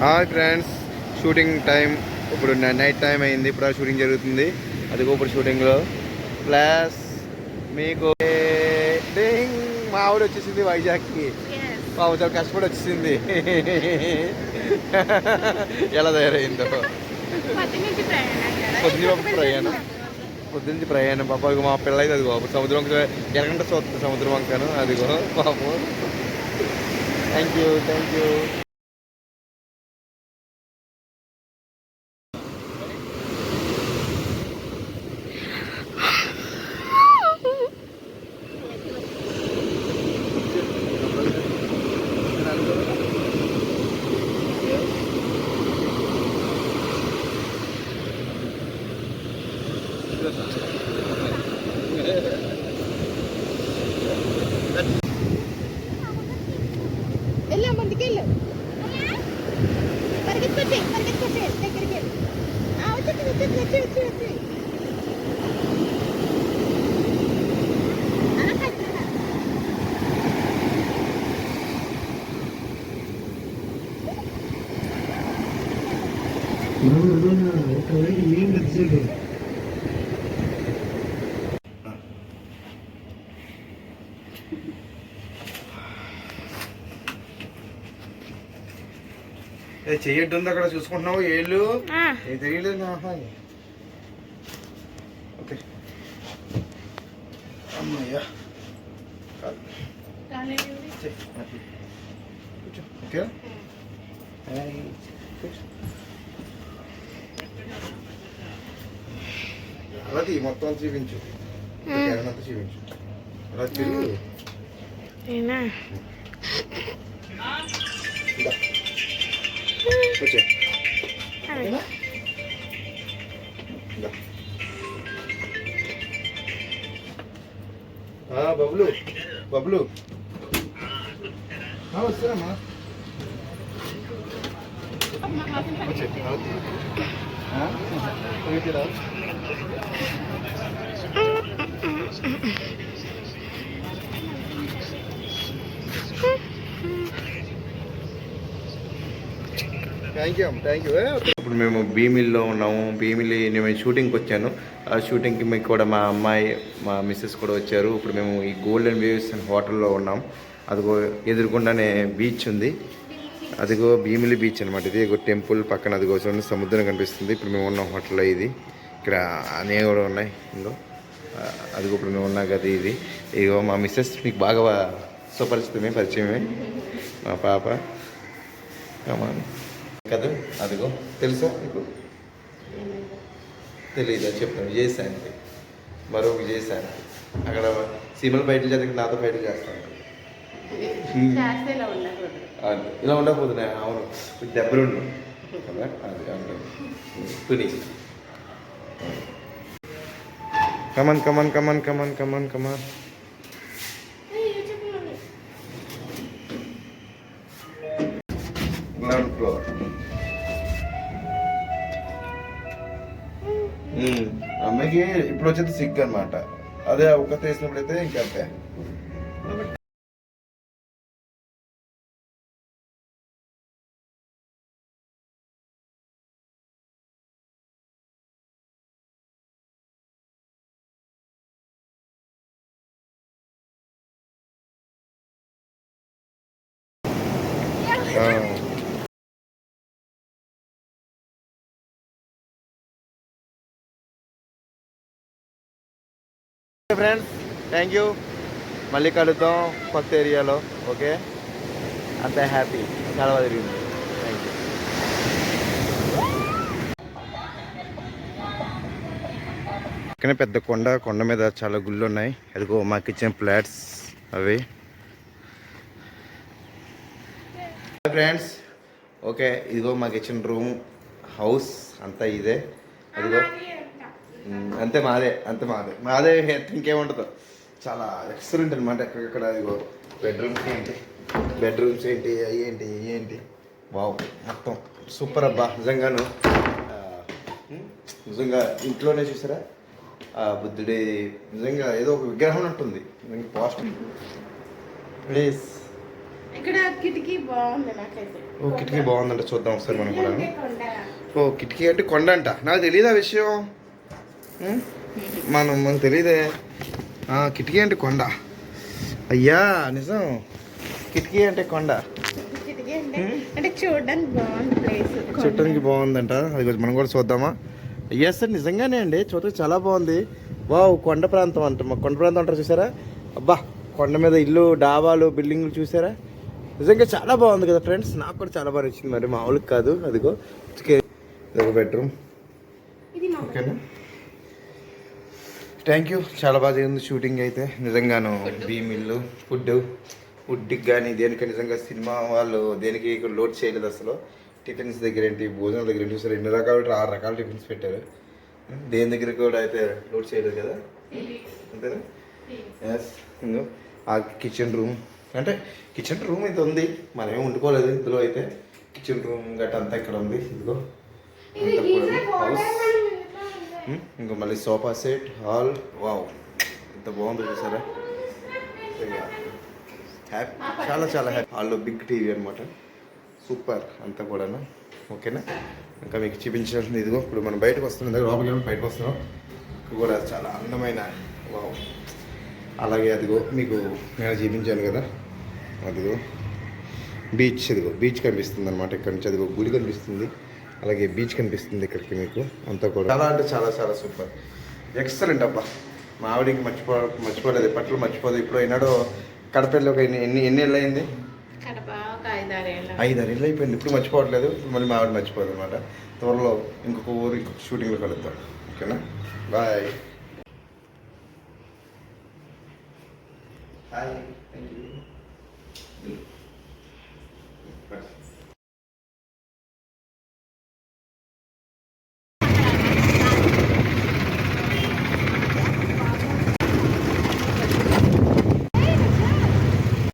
Hi friends shooting time ఇప్పుడు night time అయింది ఇప్పుడు ఆ షూటింగ్ జరుగుతుంది. అది ఇప్పుడు షూటింగ్లో. ప్లస్ మీకు మా ఆవిడ వచ్చేసింది వైజాగ్కి. పాపం చాలా కష్టపడి వచ్చేసింది. ఎలా తయారైందో. పొద్దున ప్రయాణం పొద్దున్న ప్రయాణం. పాప మా పిల్ల అయితే అదిగో సముద్రం ఎలాగంటే చూస్తుంది సముద్రం వంకను. అదిగో పాపం. థ్యాంక్ యూ థ్యాంక్ యూ చెయ్యట్టు ఉంది అక్కడ చూసుకుంటున్నావు? ఏళ్ళు? తెలియలేదు. ఓకే. అమ్మయ్యా ఓకే. కూర్చో. అలా తీ మొత్తం అంతా చూపించు క్యారెన్ అంతా చూపించు అలా తిరుగు నేనా? ఇందా. కూర్చో ఓకేనా ఇందా. ఆ, బబ్లు బబ్లు ఆ, వస్తానమ్మా వచ్చే థ్యాంక్ యూ ఇప్పుడు మేము భీమిల్లో ఉన్నాము. భీమిలి నేను షూటింగ్కి వచ్చాను. ఆ షూటింగ్కి మీకు కూడా మా అమ్మాయి మా మిస్సెస్ కూడా వచ్చారు. ఇప్పుడు మేము ఈ గోల్డెన్ వేవ్స్ హోటల్లో ఉన్నాం. అదిగో ఎదురుకుండానే బీచ్ ఉంది. అదిగో భీమిలి బీచ్ అనమాట ఇది. టెంపుల్ పక్కన అదిగో చూడండి సముద్రం కనిపిస్తుంది. ఇప్పుడు మేము ఉన్న హోటల్లో ఇది. ఇక్కడ అనేవి కూడా ఉన్నాయి. ఇంకో అదిగో ఇప్పుడు మేము ఉన్న గది ఇది. ఇగో మా మిస్సెస్ మీకు బాగా సుపరిచితమే పరిచయమే. మా పాప. కమాన్ కదా అదిగో తెలుసా మీకు? తెలియదా చెప్తాను విజయశాంతి. మరో విజయశాంతి. అక్కడ సీమల బయటలు జరిగిన నాతో బయటలు చేస్తాను. ఇలా ఉండకూడదు. అది ఇలా ఉండకపోతున్నాయి అవును దెబ్బలుండు కదా అది అంటే Tuni come on come on come on come on come on come on ground floor అమ్మాయికి ఇప్పుడు వచ్చేది సిగ్గు అనమాట అదే ఒక వేసినప్పుడైతే ఇంకంతే ఫ్రెండ్స్ థ్యాంక్ యూ మళ్ళీ కలుద్దాం కొత్త ఏరియాలో ఓకే? అంత హ్యాపీ చాలా తిరిగింది థ్యాంక్ యూ పక్కనే పెద్ద కొండ కొండ మీద చాలా గుళ్ళు ఉన్నాయి. అదిగో మాకు ఇచ్చిన ప్లాట్స్ అవి. ఫ్రెండ్స్ ఓకే ఇదిగో మాకు ఇచ్చిన రూమ్ హౌస్ అంతా ఇదే. అదిగో. అంతే మాదే అంతే మాదే. మాదే ఇంకేముండదు. చాలా ఎక్సలెంట్ అనమాట ఎక్కడెక్కడ ఇదిగో. బెడ్రూమ్స్ ఏంటి? బెడ్రూమ్స్ ఏంటి? అవి ఏంటి? ఏంటి? వావ్ మొత్తం సూపర్ అబ్బా. నిజంగాను నిజంగా ఇంట్లోనే చూసారా? ఆ బుద్ధుడి. నిజంగా ఏదో ఒక విగ్రహం ఉంటుంది పాజిటివ్. ప్లీజ్ కిటికీ బాగుంది నాకైతే. ఓ కిటికీ బాగుందంట చూద్దాం ఒకసారి మనం కూడా. ఓ కిటికీ అంటే కొండ అంట నాకు తెలియదు ఆ విషయం? మనం మనకు తెలియదే కిటికీ అంటే కొండ. అయ్యా నిజం. కిటికీ అంటే కొండ. అంటే చూడడానికి బాగుంది ప్లేస్ బాగుందంట. అది కొంచెం మనం కూడా చూద్దామా? అయ్యా సార్ నిజంగానే అండి. చూడటానికి చాలా బాగుంది. వావ్ కొండ ప్రాంతం అంట. మా కొండ ప్రాంతం అంటారు చూసారా? అబ్బా కొండ మీద ఇల్లు డాబాలు బిల్డింగ్లు చూసారా? నిజంగా చాలా బాగుంది కదా ఫ్రెండ్స్. నాకు కూడా చాలా బాగా నచ్చింది మరి. మామూలుగా కాదు. అదిగో. ఇది ఒక బెడ్రూమ్. ఓకేనా? థ్యాంక్ యూ చాలా బాగా జరిగింది షూటింగ్ అయితే. నిజంగాను భీమ్ ఇల్లు ఫుడ్. ఫుడ్కి కానీ దేనికి నిజంగా సినిమా వాళ్ళు దేనికి లోడ్ చేయలేదు అసలు. టిఫిన్స్ దగ్గర ఏంటి? భోజనం దగ్గర ఏంటి సరే ఎన్ని రకాలు ఆరు రకాల టిఫిన్స్ పెట్టారు. దేని దగ్గర కూడా అయితే లోడ్ చేయలేదు కదా? అంతేనా? ఎస్ ఆ కిచెన్ రూమ్ అంటే కిచెన్ రూమ్ అయితే ఉంది మనం ఏమి వండుకోలేదు ఇందులో అయితే. కిచెన్ రూమ్ గట్ట అంతా ఇక్కడ ఉంది ఇదిగో. కూడా హౌస్. ఇంకా మళ్ళీ సోఫా సెట్ హాల్. వావ్ ఎంత బాగుందో చూసారా? హ్యాపీ చాలా చాలా హ్యాపీ. హాల్లో బిగ్ టీవీ అనమాట సూపర్ అంతా కూడాను. ఓకేనా? ఇంకా మీకు చూపించాల్సింది ఇదిగో ఇప్పుడు మనం బయటకు వస్తున్నాం దగ్గర లోపలికి బయటకు వస్తున్నాం. ఇక్కడ కూడా చాలా అందమైన వావ్. అలాగే అదిగో మీకు నేను చూపించాను కదా. అదిగో బీచ్ ఇదిగో బీచ్ కనిపిస్తుంది అనమాట ఇక్కడ నుంచి. అదిగో గుడి కనిపిస్తుంది. అలాగే బీచ్ కనిపిస్తుంది ఇక్కడికి మీకు. అంతా కూడా. చాలా అంటే చాలా చాలా సూపర్. ఎక్సలెంట్ అబ్బా. మా ఆవిడకి మర్చిపో మర్చిపోలేదు. ఎప్పట్లో మర్చిపోదు. ఇప్పుడు అయినాడో కడపల్లో ఒక ఎన్ని ఎన్ని ఎన్ని ఏళ్ళు అయింది కడప ఒక ఐదారేళ్ళ ఐదు ఆరు ఏళ్ళు అయిపోయింది. ఇప్పుడు మర్చిపోవట్లేదు. ఇప్పుడు మళ్ళీ మా ఆవిడ మర్చిపోదు అనమాట త్వరలో ఇంకొక ఊరు ఇంకొక షూటింగ్లో కలుద్దాం. ఓకేనా? Bye hi